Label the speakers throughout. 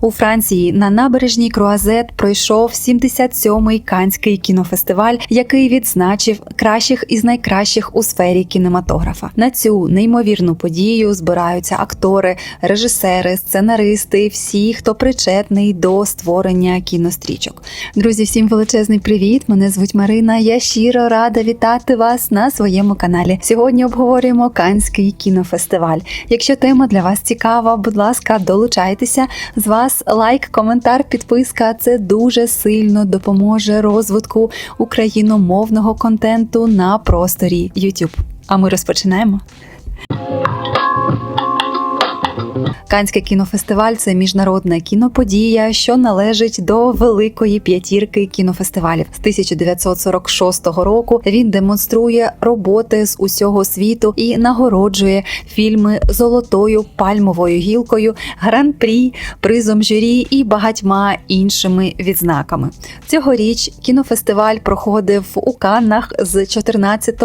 Speaker 1: У Франції на набережній Круазет пройшов 77-й Канський кінофестиваль, який відзначив кращих із найкращих у сфері кінематографа. На цю неймовірну подію збираються актори, режисери, сценаристи, всі, хто причетний до створення кінострічок. Друзі, всім величезний привіт! Мене звуть Марина. Я щиро рада вітати вас на своєму каналі. Сьогодні обговорюємо Канський кінофестиваль. Якщо тема для вас цікава, будь ласка, долучайтеся. З вас лайк, коментар, підписка. Це дуже сильно допоможе розвитку україномовного контенту на просторі YouTube. А ми розпочинаємо. Канський кінофестиваль це міжнародна кіноподія, що належить до великої п'ятірки кінофестивалів. З 1946 року він демонструє роботи з усього світу і нагороджує фільми золотою пальмовою гілкою, гран-прі, призом журі і багатьма іншими відзнаками. Цьогоріч кінофестиваль проходив у Каннах з 14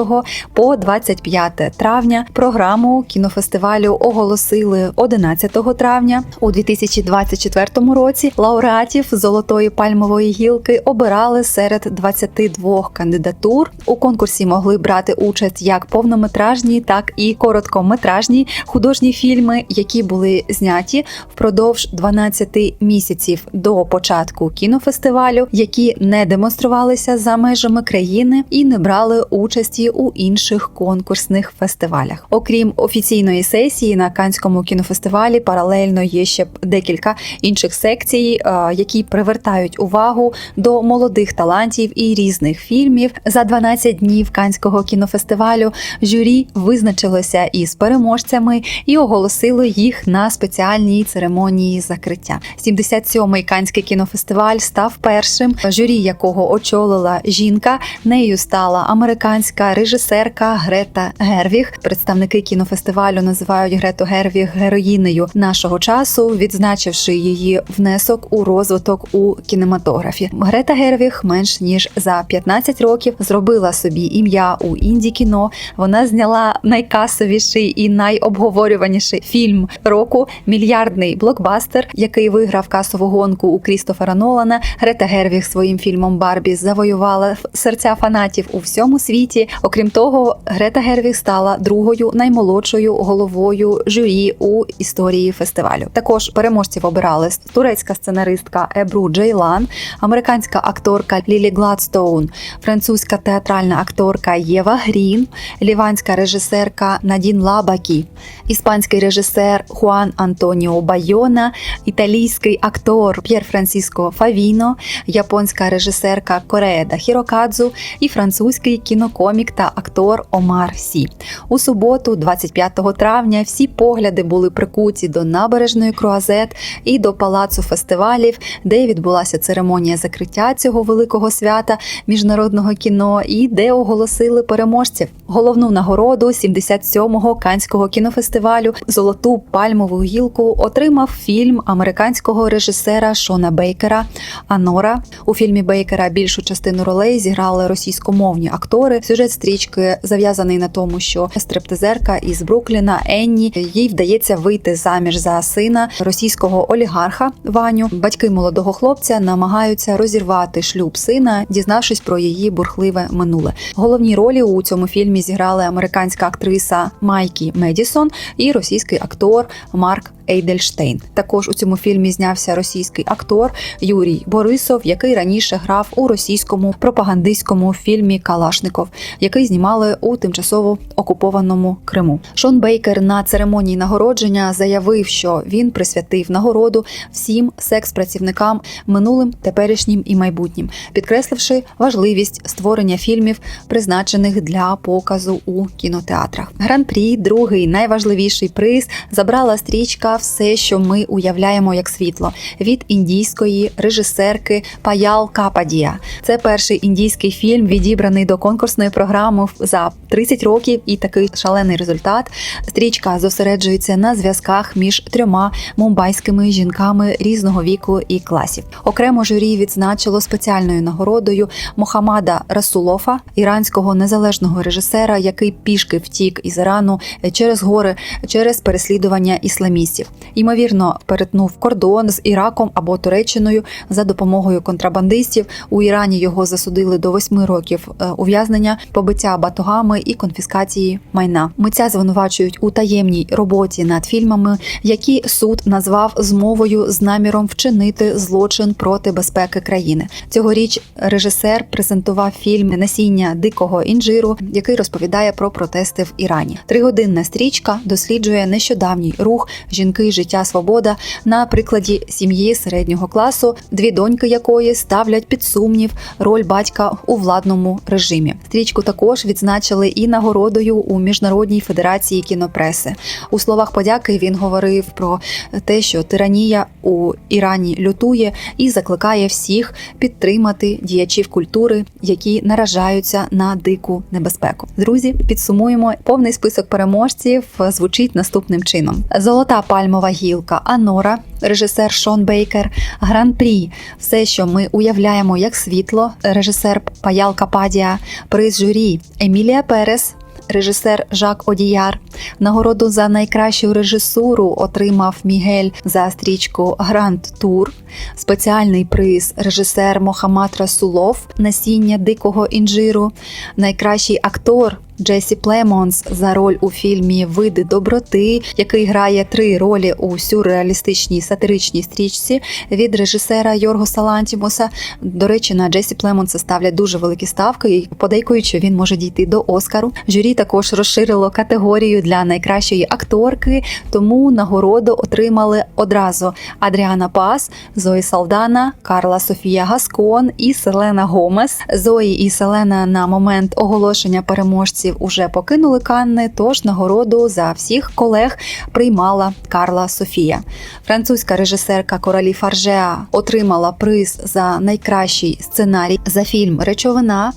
Speaker 1: по 25 травня. Програму кінофестивалю оголосили 11 травня у 2024 році. Лауреатів золотої пальмової гілки обирали серед 22 кандидатур. У конкурсі могли брати участь як повнометражні, так і короткометражні художні фільми, які були зняті впродовж 12 місяців до початку кінофестивалю, які не демонструвалися за межами країни і не брали участі у інших конкурсних фестивалях. Окрім офіційної сесії на Канському кінофестивалі, паралельно є ще декілька інших секцій, е, які привертають увагу до молодих талантів і різних фільмів. За 12 днів Канського кінофестивалю журі визначилося із переможцями і оголосило їх на спеціальній церемонії закриття. 77-й Канський кінофестиваль став першим, журі якого очолила жінка. Нею стала американська режисерка Грета Гервіг. Представники кінофестивалю називають Грету Гервіг героїнею нашого часу, відзначивши її внесок у розвиток у кінематографі. Грета Гервіг менш ніж за 15 років зробила собі ім'я у інді кіно. Вона зняла найкасовіший і найобговорюваніший фільм року мільярдний блокбастер, який виграв касову гонку у Крістофера Нолана. Грета Гервіг своїм фільмом Барбі завоювала серця фанатів у всьому світі. Окрім того, Грета Гервіг стала другою наймолодшою головою журі у історії фестивалю. Також переможців обирали турецька сценаристка Ебру Джейлан, американська акторка Лілі Гладстоун, французька театральна акторка Єва Грін, ліванська режисерка Надін Лабакі, іспанський режисер Хуан Антоніо Байона, італійський актор П'єр Франсіско Фавіно, японська режисерка Корееда Хірокадзу і французький кінокомік та актор Омар Сі. У суботу, 25 травня, всі погляди були прикуті до набережної Круазет і до палацу фестивалів, де відбулася церемонія закриття цього великого свята міжнародного кіно, і де оголосили переможців. Головну нагороду 77-го канського кінофестивалю Золоту пальмову гілку отримав фільм американського режисера Шона Бейкера Анора. У фільмі Бейкера більшу частину ролей зіграли російськомовні актори. Сюжет стрічки зав'язаний на тому, що стриптизерка із Брукліна Енні їй вдається вийти заміж за сина російського олігарха Ваню. Батьки молодого хлопця намагаються розірвати шлюб сина, дізнавшись про її бурхливе минуле. Головні ролі у цьому фільмі зіграли американська актриса Майкі Медісон і російський актор Марк Ейдельштейн. Також у цьому фільмі знявся російський актор Юрій Борисов, який раніше грав у російському пропагандистському фільмі Калашников, який знімали у тимчасово окупованому Криму. Шон Бейкер на церемонії нагородження заявив, що він присвятив нагороду всім секс-працівникам минулим, теперішнім і майбутнім, підкресливши важливість створення фільмів, призначених для показу у кінотеатрах. Гран-прі, другий найважливіший приз, забрала стрічка Все, що ми уявляємо як світло від індійської режисерки Паял Кападія. Це перший індійський фільм, відібраний до конкурсної програми за 30 років, і такий шалений результат. Стрічка зосереджується на зв'язках між трьома мумбайськими жінками різного віку і класів. Окремо журі відзначило спеціальною нагородою Мохамада Расулофа, іранського незалежного режисера, який пішки втік із Ірану через гори через переслідування ісламістів. Ймовірно, перетнув кордон з Іраком або Туреччиною за допомогою контрабандистів. У Ірані його засудили до восьми років е, ув'язнення, побиття батогами і конфіскації майна. Митця звинувачують у таємній роботі над фільмами, які суд назвав змовою з наміром вчинити злочин проти безпеки країни. Цьогоріч режисер презентував фільм Насіння дикого інжиру, який розповідає про протести в Ірані. Тригодинна стрічка досліджує нещодавній рух жінки, життя, свобода на прикладі сім'ї середнього класу, дві доньки якої ставлять під сумнів роль батька у владному режимі. Стрічку також відзначили і нагородою у міжнародній федерації кінопреси. У словах подяки він говорив про те, що тиранія у Ірані лютує і закликає всіх підтримати діячів культури, які наражаються на дику небезпеку. Друзі, підсумуємо повний список переможців. Звучить наступним чином: Золота пальмова гілка Анора, режисер Шон Бейкер, гран-прі, все, що ми уявляємо як світло, режисер Паял Кападія, приз журі Емілія Перес. Режисер Жак Одіяр нагороду за найкращу режисуру отримав Мігель за стрічку Гранд Тур. Спеціальний приз режисер Мохамад Расулов Насіння дикого інжиру, найкращий актор. Джесі Племонс за роль у фільмі Види доброти, який грає три ролі у сюрреалістичній сатиричній стрічці від режисера Йоргоса Лантімуса. До речі, на Джесі Племонса ставлять дуже великі ставки, і подейкують, що він може дійти до Оскару. Журі також розширило категорію для найкращої акторки, тому нагороду отримали одразу Адріана Пас, Зої Салдана, Карла Софія Гаскон і Селена Гомес. Зої і Селена на момент оголошення переможців уже покинули Канни, тож нагороду за всіх колег приймала Карла Софія. Французька режисерка Коралі Фаржеа отримала приз за найкращий сценарій за фільм Речовина.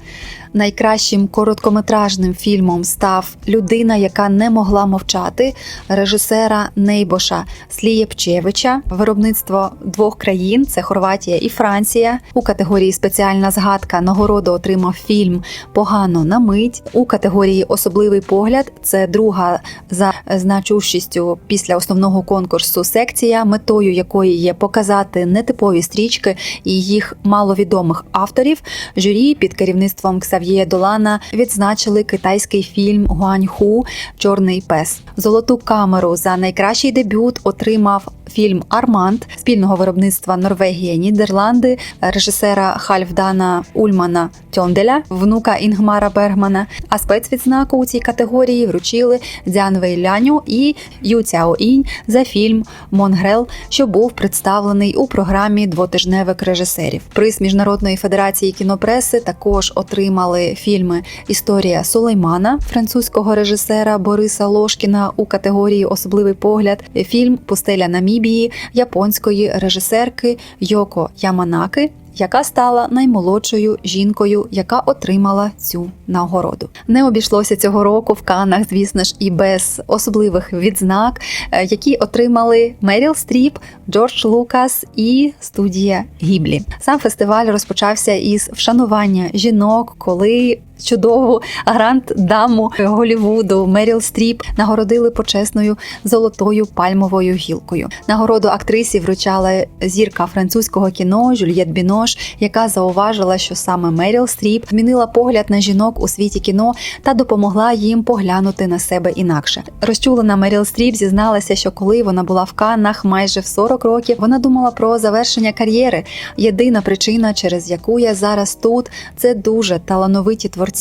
Speaker 1: Найкращим короткометражним фільмом став Людина, яка не могла мовчати режисера Нейбоша Слієпчевича. Виробництво двох країн це Хорватія і Франція. У категорії Спеціальна згадка нагороду отримав фільм Погано на мить. У категорії Особливий погляд це друга за значущістю після основного конкурсу секція, метою якої є показати нетипові стрічки і їх маловідомих авторів. Журі під керівництвом Ксав'є Ксав'є Долана відзначили китайський фільм Гуаньху Чорний пес. Золоту камеру за найкращий дебют отримав фільм Арманд спільного виробництва Норвегія Нідерланди, режисера Хальфдана Ульмана Тьонделя, внука Інгмара Бергмана. А спецвідзнаку у цій категорії вручили Дзян Вейляню і Ю Цяо Інь за фільм Монгрел, що був представлений у програмі двотижневик режисерів. Приз міжнародної федерації кінопреси також отримали фільми Історія Сулеймана французького режисера Бориса Лошкіна у категорії Особливий погляд, фільм Пустеля Намібії японської режисерки Йоко Яманаки. Яка стала наймолодшою жінкою, яка отримала цю нагороду, не обійшлося цього року в Каннах, звісно ж, і без особливих відзнак, е, які отримали Меріл Стріп, Джордж Лукас і студія Гіблі. Сам фестиваль розпочався із вшанування жінок, коли чудову гранд-даму Голівуду Меріл Стріп нагородили почесною золотою пальмовою гілкою. Нагороду актрисі вручала зірка французького кіно Жюльєт Бінош, яка зауважила, що саме Меріл Стріп змінила погляд на жінок у світі кіно та допомогла їм поглянути на себе інакше. Розчулена Меріл Стріп зізналася, що коли вона була в Каннах майже в 40 років, вона думала про завершення кар'єри. Єдина причина, через яку я зараз тут, це дуже талановиті творці,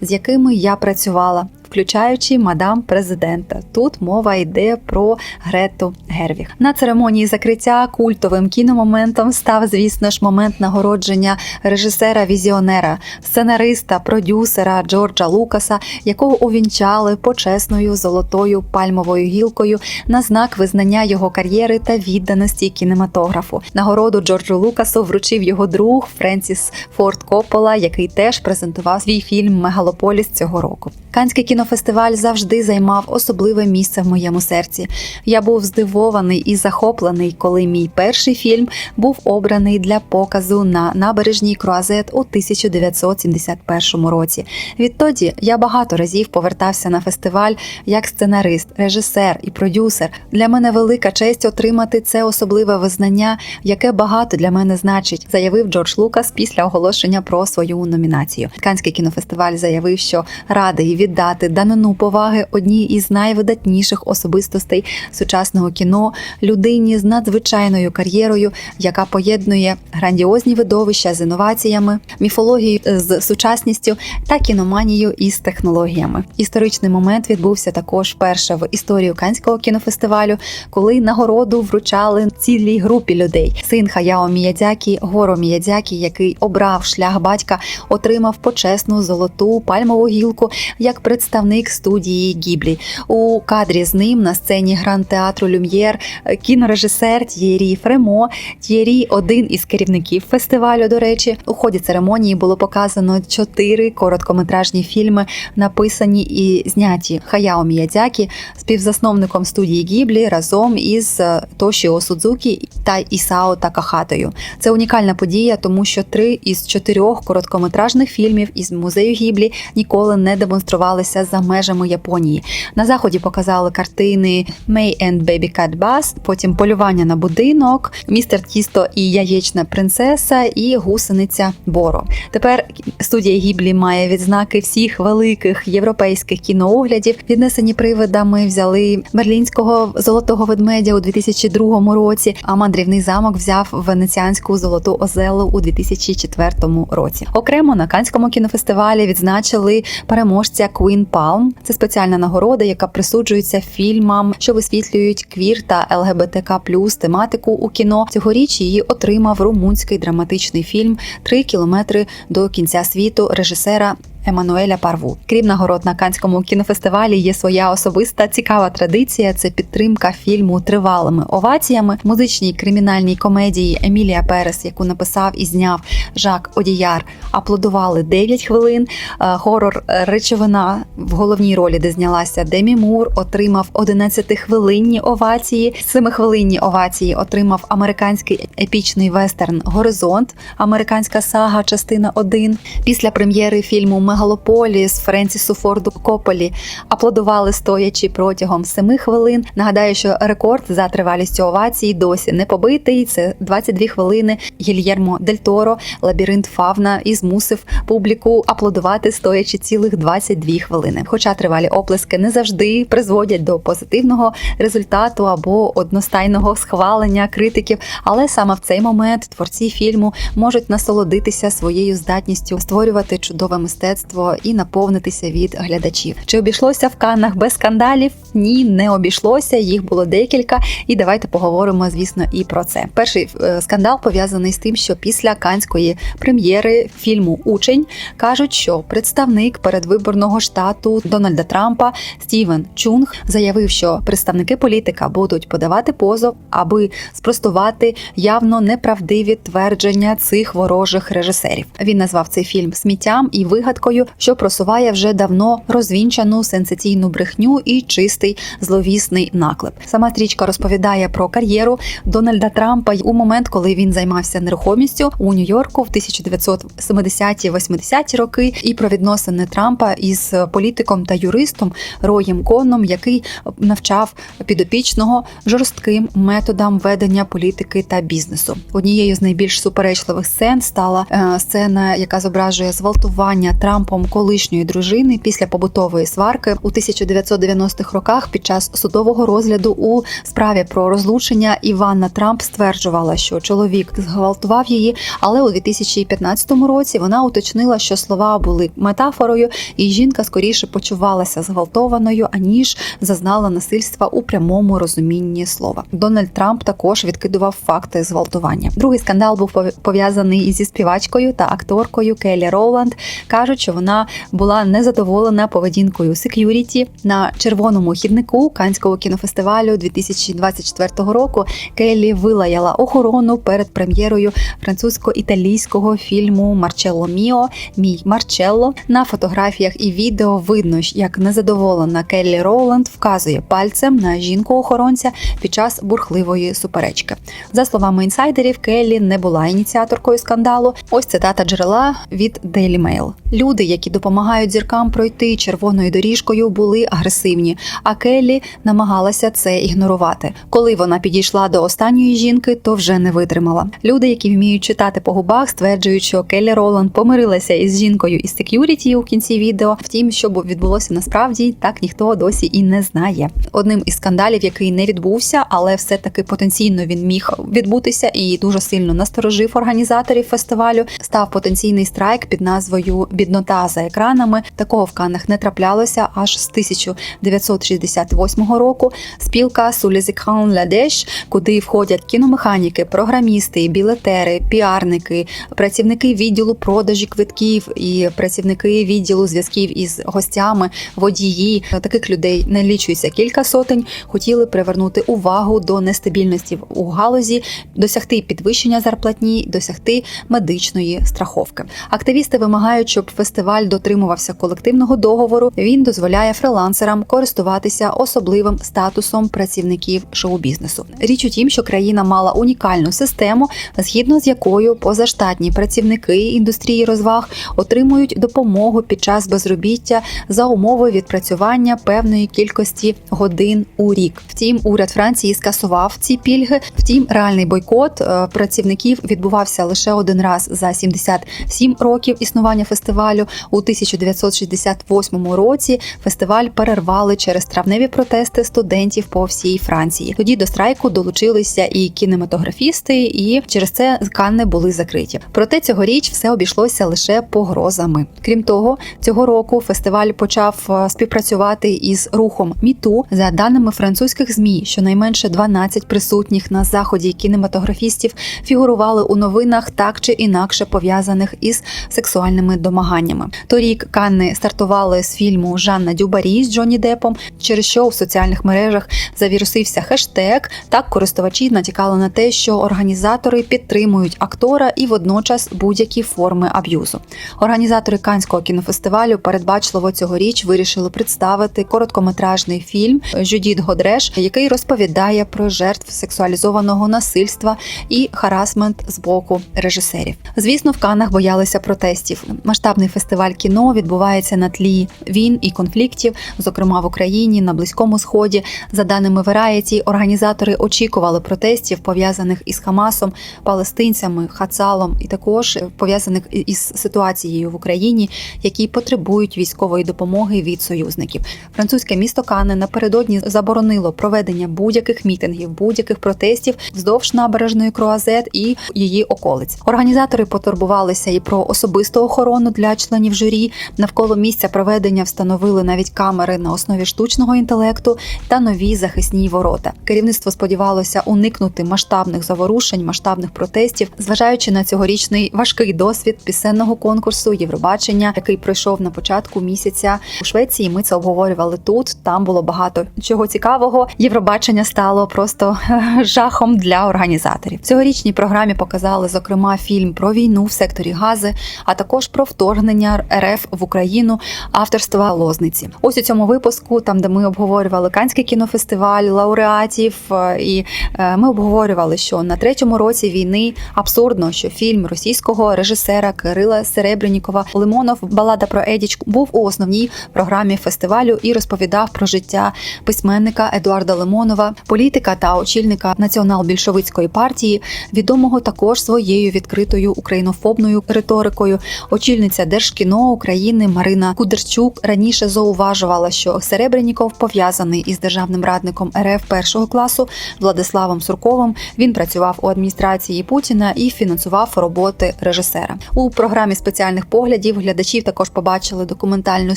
Speaker 1: з якими я працювала. Включаючи мадам президента, тут мова йде про Грету Гервіг. На церемонії закриття культовим кіномоментом став, звісно ж, момент нагородження режисера-візіонера, сценариста, продюсера Джорджа Лукаса, якого увінчали почесною золотою пальмовою гілкою на знак визнання його кар'єри та відданості кінематографу. Нагороду Джорджу Лукасу вручив його друг Френсіс Форд Коппола, який теж презентував свій фільм Мегалополіс цього року. Канський кінофестиваль завжди займав особливе місце в моєму серці. Я був здивований і захоплений, коли мій перший фільм був обраний для показу на набережній Круазет у 1971 році. Відтоді я багато разів повертався на фестиваль як сценарист, режисер і продюсер. Для мене велика честь отримати це особливе визнання, яке багато для мене значить, заявив Джордж Лукас після оголошення про свою номінацію. Канський кінофестиваль заявив, що радий віддати данину поваги одній із найвидатніших особистостей сучасного кіно, людині з надзвичайною кар'єрою, яка поєднує грандіозні видовища з інноваціями, міфологію з сучасністю та кіноманію із технологіями. Історичний момент відбувся також вперше в історію Канського кінофестивалю, коли нагороду вручали цілій групі людей. Син Хаяо Міядзякі, Горо Міядзякі, який обрав шлях батька, отримав почесну золоту пальмову гілку як представник студії Гіблі. У кадрі з ним на сцені гранд театру Люм'єр е, кінорежисер Т'єрі Фремо. Т'єрі – один із керівників фестивалю. До речі, у ході церемонії було показано чотири короткометражні фільми, написані і зняті Хаяо Міядзякі, співзасновником студії Гіблі разом із е, Тошіо Судзукі та Ісао Такахатою. Це унікальна подія, тому що три із чотирьох короткометражних фільмів із музею Гіблі ніколи не демонструвалися за межами Японії. На заході показали картини May and Baby Cat Bus, потім полювання на будинок, містер Тісто і яєчна принцеса, і гусениця Боро. Тепер студія Гіблі має відзнаки всіх великих європейських кінооглядів. Віднесені привидами взяли берлінського золотого ведмедя у 2002 році. А мандрівний замок взяв венеціанську золоту озелу у 2004 році. Окремо на Канському кінофестивалі відзначили переможця Queen Palm. Це спеціальна нагорода, яка присуджується фільмам, що висвітлюють квір та ЛГБТК тематику у кіно. Цьогоріч її отримав румунський драматичний фільм Три кілометри до кінця світу режисера. Еммануеля Парву. Крім нагород на Канському кінофестивалі, є своя особиста цікава традиція. Це підтримка фільму тривалими оваціями, музичній кримінальній комедії Емілія Перес, яку написав і зняв Жак Одіяр. Аплодували 9 хвилин. Е, Горор речовина в головній ролі, де знялася Демі Мур, отримав 11-хвилинні овації. 7-хвилинні овації отримав американський епічний вестерн Горизонт, американська сага, частина 1. Після прем'єри фільму Мегалополіс Френсісу Форду Кополі аплодували стоячи протягом 7 хвилин. Нагадаю, що рекорд за тривалістю овації досі не побитий. Це 22 хвилини. Гільєрмо Дель Торо, лабіринт Фавна і змусив публіку аплодувати стоячи цілих 22 хвилини. Хоча тривалі оплески не завжди призводять до позитивного результату або одностайного схвалення критиків, але саме в цей момент творці фільму можуть насолодитися своєю здатністю створювати чудове мистецтво і наповнитися від глядачів. Чи обійшлося в Каннах без скандалів? Ні, не обійшлося. Їх було декілька, і давайте поговоримо, звісно, і про це. Перший е, скандал пов'язаний з тим, що після канської прем'єри фільму Учень кажуть, що представник передвиборного штату Дональда Трампа Стівен Чунг заявив, що представники політика будуть подавати позов, аби спростувати явно неправдиві твердження цих ворожих режисерів. Він назвав цей фільм сміттям і вигадкою, що просуває вже давно розвінчану сенсаційну брехню і чистий зловісний наклеп. Сама стрічка розповідає про кар'єру Дональда Трампа у момент, коли він займався нерухомістю у Нью-Йорку в 1970-80-ті роки, і про відносини Трампа із політиком та юристом Роєм Конном, який навчав підопічного жорстким методам ведення політики та бізнесу. Однією з найбільш суперечливих сцен стала е, сцена, яка зображує зґвалтування Трампом колишньої дружини після побутової сварки у 1990-х роках. Під час судового розгляду у справі про розлучення Іванна Трамп стверджувала, що чоловік зґвалтував її, але у 2015 році вона уточнила, що слова були метафорою, і жінка скоріше почувалася зґвалтованою, аніж зазнала насильства у прямому розумінні слова. Дональд Трамп також відкидував факти зґвалтування. Другий скандал був пов'язаний зі співачкою та акторкою Келі Роуланд. кажуть, що вона була незадоволена поведінкою сек'юріті на червоному хіднику Канського кінофестивалю 2024 року. Келлі вилаяла охорону перед прем'єрою французько-італійського фільму Марчелло Міо Мій Марчелло. На фотографіях і відео видно, як незадоволена Келлі Роуланд вказує пальцем на жінку-охоронця під час бурхливої суперечки. За словами інсайдерів, Келлі не була ініціаторкою скандалу. Ось цитата джерела від Daily Mail. Люди, які допомагають зіркам пройти червоною доріжкою, були агресивні. А Келлі намагалася це ігнорувати. Коли вона підійшла до останньої жінки, то вже не витримала. Люди, які вміють читати по губах, стверджують, що Келлі Роланд помирилася із жінкою із сек'юріті у кінці відео. Втім, що відбулося насправді, так ніхто досі і не знає. Одним із скандалів, який не відбувся, але все таки потенційно він міг відбутися і дуже сильно насторожив організаторів фестивалю. Став потенційний страйк під назвою Біднота за екранами. Такого в Каннах не траплялося аж з 1968 року. Спілка Сулізікхан Ладеш, куди входять кіномеханіки, програмісти, білетери, піарники, працівники відділу продажі квитків і працівники відділу зв'язків із гостями, водії. Таких людей не лічується кілька сотень. Хотіли привернути увагу до нестабільності у галузі, досягти підвищення зарплатні, досягти медичної страховки. Активісти вимагають, щоб фестиваль дотримувався колективного договору. Він дозволяє фрилансерам користуватися особливим статусом працівників шоу-бізнесу. Річ у тім, що країна мала унікальну систему, згідно з якою позаштатні працівники індустрії розваг отримують допомогу під час безробіття за умови відпрацювання певної кількості годин у рік. Втім, уряд Франції скасував ці пільги. Втім, реальний бойкот е, працівників відбувався лише один раз за 77 років існування фестивалю. У 1968 році фестиваль перервали через травневі протести студентів по всій Франції. Тоді до страйку долучилися і кінематографісти, і через це канни були закриті. Проте цьогоріч все обійшлося лише погрозами. Крім того, цього року фестиваль почав е, співпрацювати із рухом Міту за даними французьких змі. Щонайменше 12 присутніх на заході кінематографістів фігурували у новинах так чи інакше пов'язаних із сексуальними домаганнями. Торік Канни стартували з фільму Жанна Дюбарі з Джонні Депом, через що у соціальних мережах завірусився хештег. Так користувачі натякали на те, що організатори підтримують актора і водночас будь-які форми аб'юзу. Організатори Канського кінофестивалю передбачливо цьогоріч вирішили представити короткометражний фільм Жюдіт Годреш, який розповідає про жертв сексуалізованого насильства і харасмент з боку режисерів. Звісно, в Каннах боялися протестів. Масштабний фестиваль кіно відбувається на тлі війн і конфліктів, зокрема в Україні, на Близькому Сході. За даними Variety, організатори очікували протестів пов'язаних із Хамасом, палестинцями, Хацалом і також пов'язаних із ситуацією в Україні, які потребують військової допомоги від союзників. Французьке місто Кане напередодні заборонило проведення будь-яких мітингів, будь-яких протестів вздовж набережної Круазет і її околиць. Організатори потурбувалися і про особисту охорону для членів журі. Навколо місця проведення встановили навіть камери на основі штучного інтелекту та нові захисні ворота. Керівництво сподівалося уникнути масштабних заворушень, масштабних протестів, зважаючи на цьогорічний важкий досвід пісенного конкурсу Євробачення, який пройшов на початку місяця у Швеції. Ми це обговорювали тут. Там було багато чого цікавого. Євробачення стало просто жахом для організаторів. В цьогорічній програмі показали зокрема фільм про війну в секторі Гази, а також про вторгнення РФ в Україну авторства Лозниці. Ось у цьому випуску, там де ми обговорювали Канський кінофестиваль, лауреатів, е, і е, ми обговорювали, що на третьому році війни абсурдно, що фільм російського режисера Кирила Серебренікова Лимонов Балада про Едічку був у основній програмі фестивалю і розповідав про життя письменника Едуарда Лимонова, політика та очільника націонал-більшовицької партії, відомого також своєю відкритою українофобною риторикою. Очільниця Держкіно України Марина Кудерчук раніше зауважувала, що Серебреніков пов'язаний із державним радником РФ першого класу Владиславом Сурковим. Він працював у адміністрації Путіна і фінансував роботи режисера. У програмі спеціальних поглядів глядачів також побачили документальну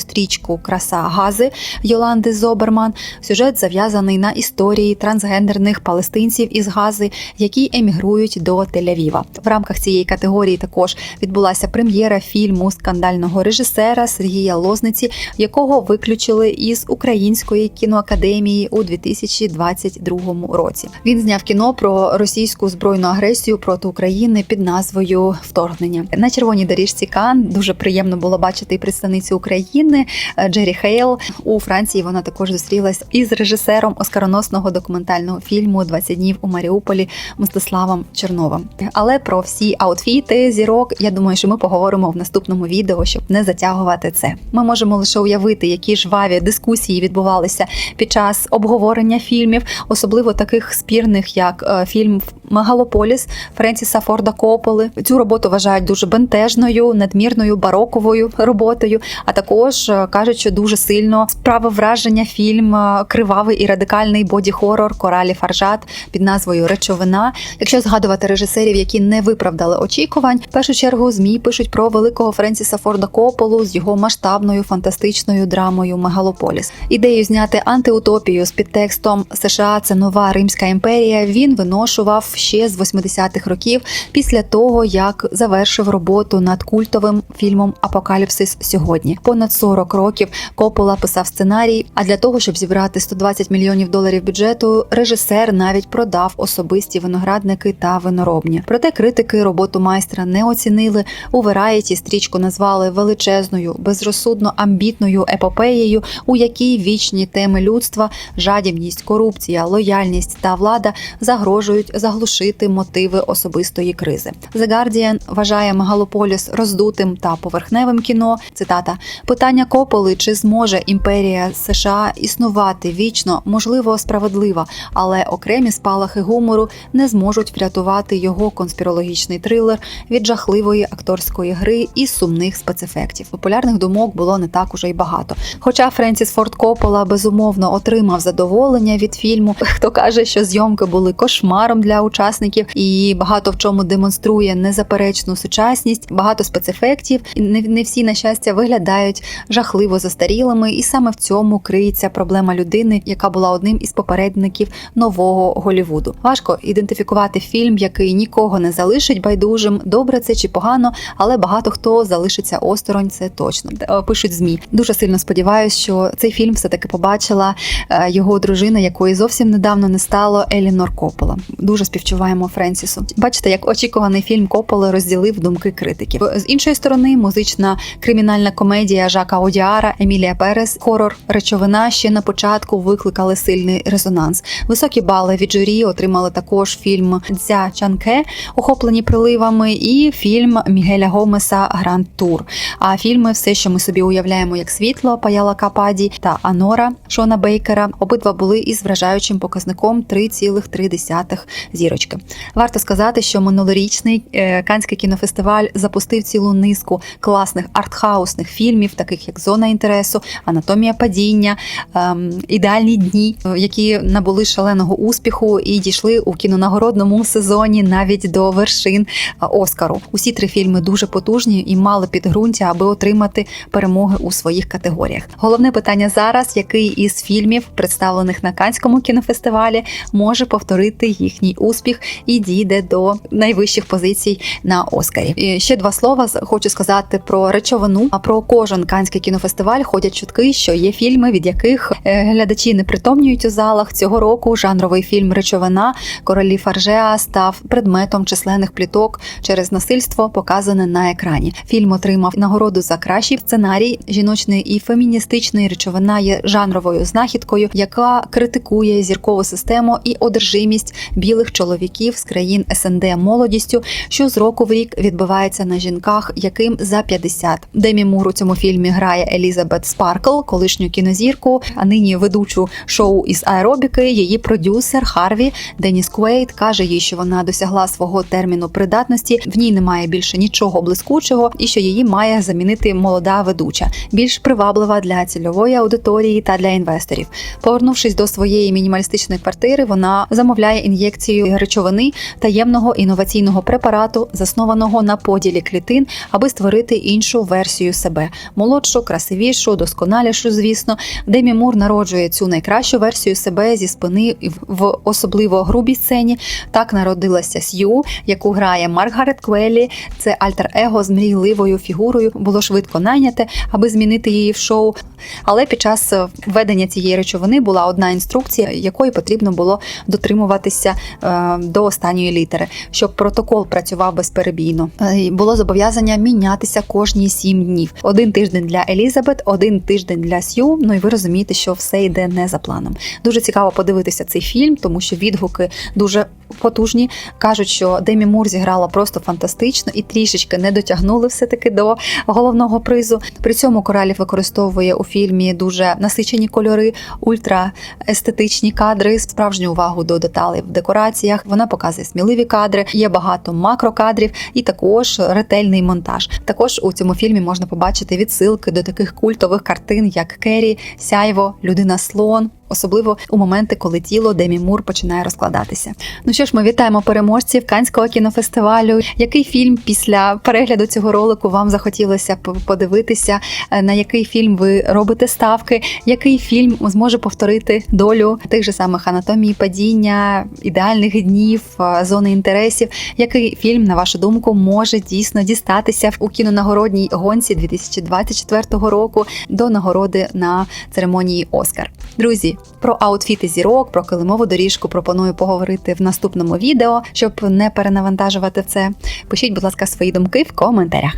Speaker 1: стрічку Краса Гази Йоланди Зоберман. Сюжет зав'язаний на історії трансгендерних палестинців із Гази, які емігрують до Тель-Авіва. В рамках цієї категорії також відбулася прем'єра фільму скандального режисера Сергія Лозниці, якого виключили із Української кіноакадемії у 2022 році. Він зняв кіно про російську збройну агресію проти України під назвою Вторгнення на червоній доріжці Кан. Дуже приємно було бачити і представницю України е, Джері Хейл у Франції. Вона також зустрілась із режисером оскароносного документального фільму «20 днів у Маріуполі Мстиславом Черновим. Але про всі аутфіти зірок я думаю, що ми поговоримо в наступному відео, щоб не затягувати це. Ми можемо лише уявити, які жваві дискусії відбувалися під час обговорення фільмів, особливо таких спірних, як е, фільм Мегалополіс Френсіса Форда Кополи. Цю роботу вважають дуже бентежною, надмірною бароковою роботою. А також е, кажуть, що дуже сильно справив враження фільм е, кривавий і радикальний боді-хорор Коралі Фаржат під назвою Речовина. Якщо згадувати режисерів, які не виправдали очікувань, в першу чергу змі пишуть про великого Френсіса Форда Кополу з його масштабною фантастичною драмою Мегалополіс. Ідею зняти антиутопію з підтекстом США це нова Римська імперія. Він виношував ще з 80-х років після того, як завершив роботу над культовим фільмом Апокаліпсис сьогодні. Понад 40 років Копола писав сценарій. А для того, щоб зібрати 120 мільйонів доларів бюджету, режисер навіть продав особисті виноградники та виноробні. Проте критики роботу майстра не оцінили. У Вераєті стрічку назвали величезною, безрозсудно амбітною епопеєю, у якій вічні теми людства, жадібність, корупція, лояльність та влада загрожують заглушити мотиви особистої кризи. The Guardian вважає Мегалополіс роздутим та поверхневим кіно. Цитата питання Кополи, чи зможе імперія США існувати вічно, можливо, справедлива, але окремі спалахи гумору не зможуть врятувати його конспірологічний трилер від жахливої акторської гри і сумних спецефектів. Популярних думок було не так уже й багато. Хоча Френсіс Форд Коппола безумовно отримав задоволення від фільму, хто каже, що зйомки були кошмаром для учасників, і багато в чому демонструє незаперечну сучасність, багато спецефектів. Не, не всі на щастя виглядають жахливо застарілими, і саме в цьому криється проблема людини, яка була одним із попередників нового Голівуду. Важко ідентифікувати фільм, який нікого не залишить байдужим. Добре це чи погано, але багато хто залишиться осторонь. Це точно Е, пишуть змі. Дуже сильно сподіваюся, що цей фільм все таки побачила е, його дружина, якої зовсім недавно не стало Елінор Копола. Дуже співчуваємо Френсісу. Бачите, як очікуваний фільм Кополи розділив думки критиків. З іншої сторони, музична кримінальна комедія Жака Одіара, Емілія Перес, хорор речовина ще на початку викликали сильний резонанс. Високі бали від журі отримали також фільм Дзя Чанке, охоплені приливами, і фільм Мігеля Гомеса Гранд Тур. А фільми все, що ми собі уявляємо як світло Паяла Кападі та Анора Шона Бейкера, обидва були із вражаючим показником 3,3 зірочки. Варто сказати, що минулорічний е, Канський кінофестиваль запустив цілу низку класних артхаусних фільмів, таких як Зона інтересу, Анатомія падіння, ем, ідеальні дні, е, які набули шаленого успіху і дійшли у кінонагородному сезоні навіть до вершин е, Оскару. Усі три фільми дуже потужні і мали підґрунтя, аби отримати перемоги у своїх категоріях. Головне питання зараз: який із фільмів, представлених на Канському кінофестивалі, може повторити їхній успіх і дійде до найвищих позицій на Оскарі. І ще два слова хочу сказати про речовину. А про кожен канський кінофестиваль ходять чутки, що є фільми, від яких е, глядачі не притомнюють у залах. Цього року жанровий фільм Речовина королі Фаржеа став предметом численних пліток через насильство, показане на екрані. Фільм отримав нагороду за кращий сценарій. Жіночний і феміністичний речовина є жанровою знахідкою, яка критикує зіркову систему і одержимість білих чоловіків з країн СНД молодістю, що з року в рік відбувається на жінках, яким за 50. Демі Мур у цьому фільмі грає Елізабет Спаркл, колишню кінозірку, а нині ведучу шоу із аеробіки. Її продюсер Харві Деніс Куейт каже їй, що вона досягла свого терміну придатності. В ній немає більше нічого блискучого, і що її має замінити молода ведуча, більш приваблива для цільової аудиторії та для інвесторів. Повернувшись до своєї мінімалістичної квартири, вона замовляє ін'єкцію речовини таємного інноваційного препарату, заснованого на поділі клітин, аби створити іншу версію себе молодшу, красивішу, досконалішу. Звісно, Демі Мур народжує цю найкращу версію себе зі спини в- в особливо грубій сцені. Так народилася Сью, яку грає Маргарет Квеллі. Це альтер-его з мрійливою фігурою було швидко найняте, аби змінити її в шоу. Але під час е, введення цієї речовини була одна інструкція, якої потрібно було дотримуватися е, до останньої літери, щоб протокол працював безперебійно. Е, Було зобов'язання мінятися кожні сім днів. Один тиждень для Елізабет, один тиждень для Сью. Ну і ви розумієте, що все йде не за планом. Дуже цікаво подивитися цей фільм, тому що відгуки дуже потужні. кажуть, що Демі Мур зіграла просто фантастично і трішечки не дотягнули все-таки до головного призу. При цьому Коралів використовує у фільмі дуже насичені кольори, ультра естетичні кадри, справжню увагу до деталей в декораціях. Вона показує сміливі кадри, є багато макрокадрів і також ретельний монтаж. Також у цьому фільмі можна побачити відсилки до таких культових картин, як Керрі, Сяйво, Людина Слон. Особливо у моменти, коли тіло Демі Мур починає розкладатися. Ну що ж, ми вітаємо переможців Канського кінофестивалю. Який фільм після перегляду цього ролику вам захотілося подивитися? Е, На який фільм ви робите ставки? Який фільм зможе повторити долю тих же самих анатомії падіння, ідеальних днів, е, зони інтересів? Який фільм, на вашу думку, може дійсно дістатися у кінонагородній гонці 2024 року до нагороди на церемонії Оскар? Друзі, про аутфіти зірок, про килимову доріжку пропоную поговорити в наступному відео, щоб не перенавантажувати це. Пишіть, будь ласка, свої думки в коментарях.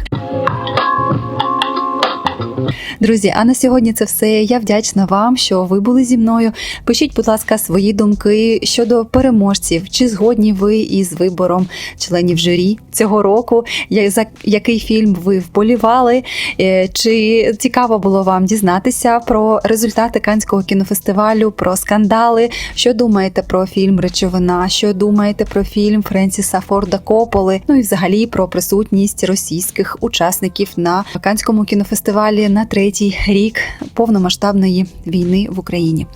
Speaker 1: Друзі, а на сьогодні це все. Я вдячна вам, що ви були зі мною. Пишіть, будь ласка, свої думки щодо переможців. Чи згодні ви із вибором членів журі цього року? За який фільм ви вболівали? Е, Чи цікаво було вам дізнатися про результати Канського кінофестивалю, про скандали? Що думаєте про фільм Речовина? Що думаєте про фільм Френсіса Форда Кополи? Ну і взагалі про присутність російських учасників на Канському кінофестивалі на третій рік повномасштабної війни в Україні.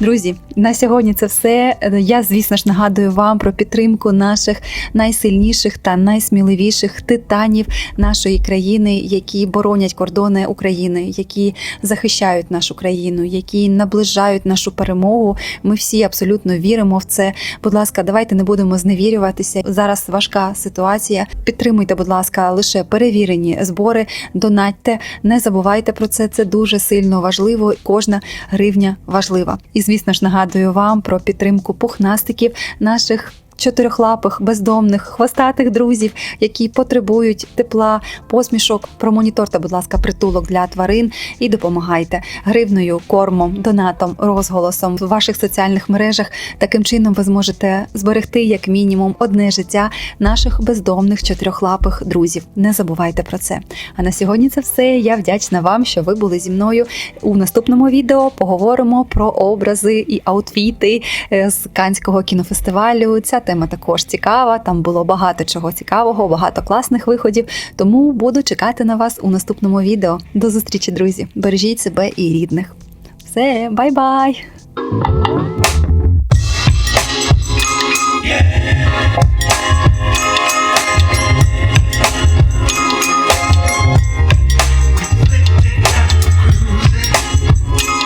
Speaker 1: Друзі, на сьогодні це все. Я, звісно ж, нагадую вам про підтримку наших найсильніших та найсміливіших титанів нашої країни, які боронять кордони України, які захищають нашу країну, які наближають нашу перемогу. Ми всі абсолютно віримо в це. Будь ласка, давайте не будемо зневірюватися. Зараз важка ситуація. Підтримуйте, будь ласка, лише перевірені збори, донатьте, не забувайте про це. Це це дуже сильно важливо. Кожна гривня важлива. І звісно ж нагадую вам про підтримку пухнастиків наших. Чотирьохлапих, бездомних, хвостатих друзів, які потребують тепла, посмішок. Промоніторте, будь ласка, притулок для тварин і допомагайте гривною, кормом, донатом, розголосом в ваших соціальних мережах. Таким чином ви зможете зберегти як мінімум одне життя наших бездомних чотирьохлапих друзів. Не забувайте про це. А на сьогодні це все. Я вдячна вам, що ви були зі мною. У наступному відео поговоримо про образи і аутфіти е, з Канського кінофестивалю. Ця тема також цікава. Там було багато чого цікавого, багато класних виходів. Тому буду чекати на вас у наступному відео. До зустрічі, друзі! Бережіть себе і рідних. Все, бай-бай! Yeah.